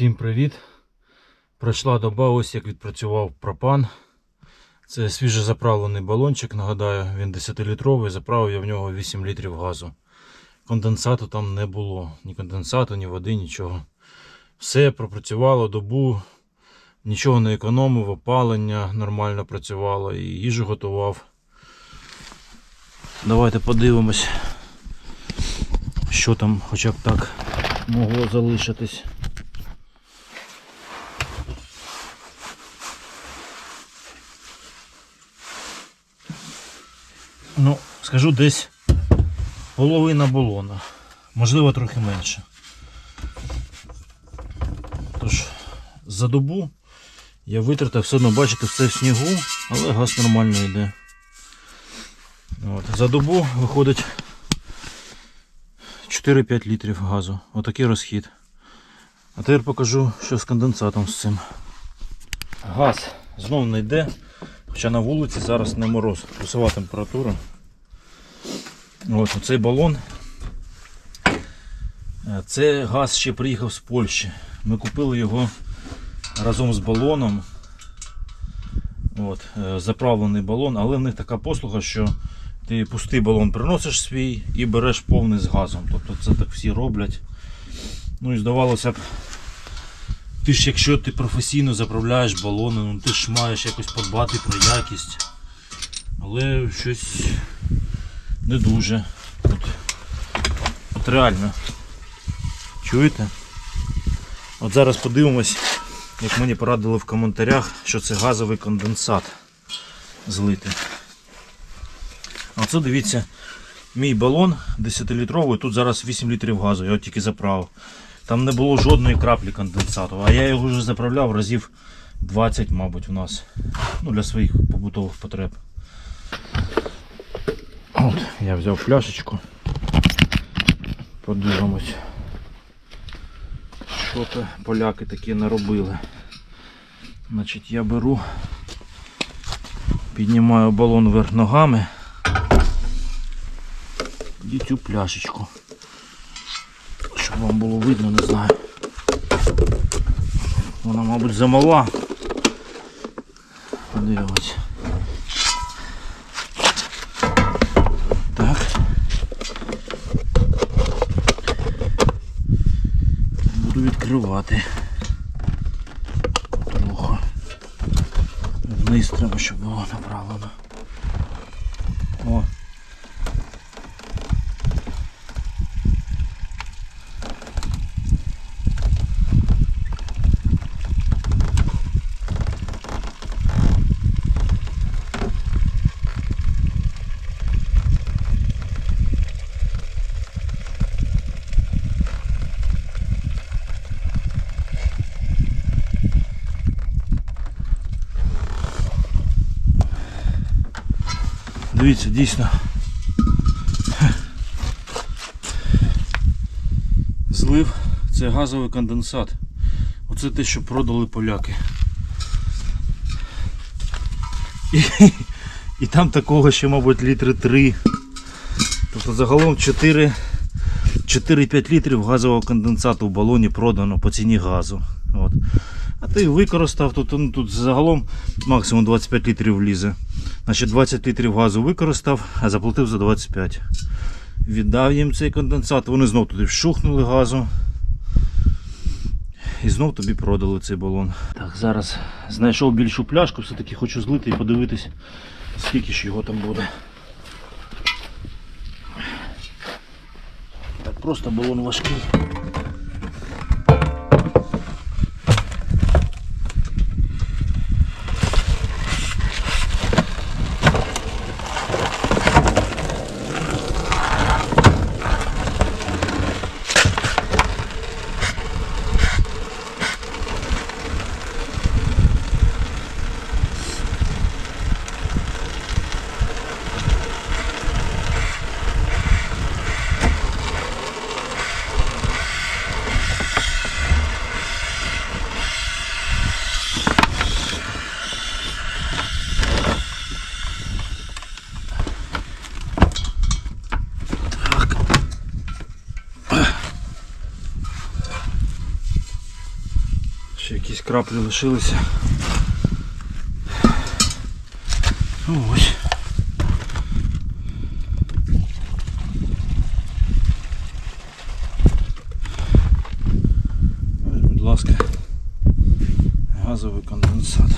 Всім привіт! Пройшла доба, ось як відпрацював пропан. Це свіжозаправлений балончик, нагадаю, він 10-літровий, заправив я в нього 8 літрів газу. Конденсату там не було. Ні конденсату, ні води, нічого. Все пропрацювало добу, нічого не економив, опалення нормально працювало і їжу готував. Давайте подивимось, що там хоча б так могло залишитись. Ну, скажу десь половина балона. Можливо, трохи менше. Тож, за добу я витратив все одно, бачите, все в снігу, але газ нормально йде. От. За добу виходить 4-5 літрів газу. Отакий розхід. А тепер покажу, що з конденсатом з цим. Газ знов не йде, хоча на вулиці зараз не мороз, плюсова температура. От, оцей балон. Е, Це газ ще приїхав з Польщі. Ми купили його разом з балоном. От, е, заправлений балон, але в них така послуга, що ти пустий балон приносиш свій і береш повний з газом. Тобто це так всі роблять. Ну і здавалося б, ти ж якщо ти професійно заправляєш балони, ну ти ж маєш якось подбати про якість. Але щось не дуже. От, от реально. Чуєте? От зараз подивимось, як мені порадили в коментарях, що це газовий конденсат злити. Оце дивіться, мій балон 10-літровий, тут зараз 8 літрів газу, я його тільки заправив. Там не було жодної краплі конденсату, а я його вже заправляв разів 20, мабуть, у нас. Ну, для своїх побутових потреб. От, я взяв пляшечку. Подивимось. Що то поляки такі наробили. Значить, я беру, піднімаю балон вверх ногами і цю пляшечку. Вам було видно, не знаю. Вона, мабуть, замала. Подивимось. Так. Буду відкривати. Трохи. Вниз треба, щоб було направлено. Дивіться, дійсно. Злив це газовий конденсат. Оце те, що продали поляки. І, і там такого ще, мабуть, літри 3. Тобто загалом 4 4-5 літрів газового конденсату в балоні продано по ціні газу. От. А ти використав, тут, ну, тут загалом максимум 25 літрів влізе. Значить 20 літрів газу використав, а заплатив за 25. Віддав їм цей конденсат, вони знов туди вщухнули газу. І знов тобі продали цей балон. Так, зараз знайшов більшу пляшку, все-таки хочу злити і подивитись, скільки ж його там буде. Так, просто балон важкий. Ще якісь краплі лишилися. Ну, ось. Будь ласка, газовий конденсат.